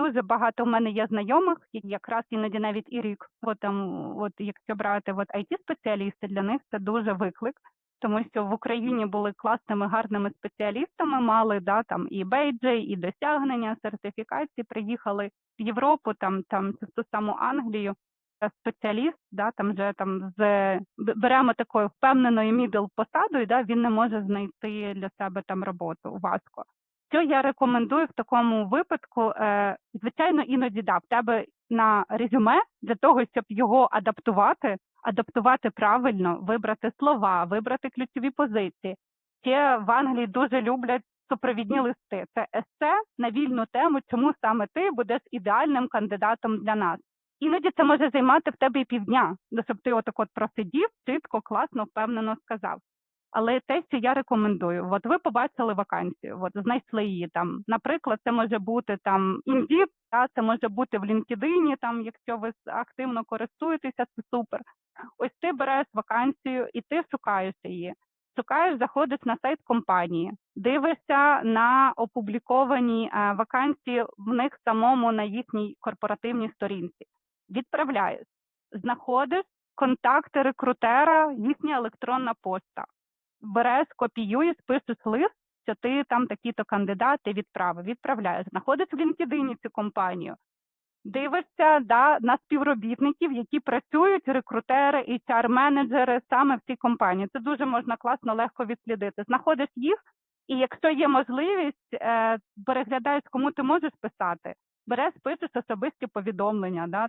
дуже багато в мене є знайомих, якраз іноді навіть і рік. От там, от якщо брати от it спеціалісти, для них це дуже виклик, тому що в Україні були класними гарними спеціалістами, мали да там і бейджі, і досягнення, сертифікації. Приїхали в Європу, там там ту саму Англію. Спеціаліст, да, там вже там з беремо такою впевненою мідл посадою, да, він не може знайти для себе там роботу важко. Що я рекомендую в такому випадку? Е, звичайно, іноді да, в тебе на резюме для того, щоб його адаптувати, адаптувати правильно, вибрати слова, вибрати ключові позиції. Ще в Англії дуже люблять супровідні листи. Це есе на вільну тему, чому саме ти будеш ідеальним кандидатом для нас. Іноді це може займати в тебе і півдня, ну, щоб ти отак от просидів, чітко, класно, впевнено сказав. Але те, що я рекомендую, от ви побачили вакансію, от знайшли її там. Наприклад, це може бути там Indeed, та, це може бути в LinkedIn, там, якщо ви активно користуєтеся, це супер. Ось ти береш вакансію і ти шукаєш її. Шукаєш, заходиш на сайт компанії, дивишся на опубліковані е, вакансії в них самому на їхній корпоративній сторінці. Відправляєш, знаходиш контакти рекрутера, їхня електронна пошта береш, копіюєш, пишеш лист, що ти там такі-то кандидати відправив, відправляєш, знаходиш в LinkedIn цю компанію, дивишся да, на співробітників, які працюють, рекрутери, HR-менеджери саме в цій компанії. Це дуже можна класно, легко відслідити. Знаходиш їх, і якщо є можливість, е, переглядаєш, кому ти можеш писати. Береш, пишеш особисті повідомлення, да,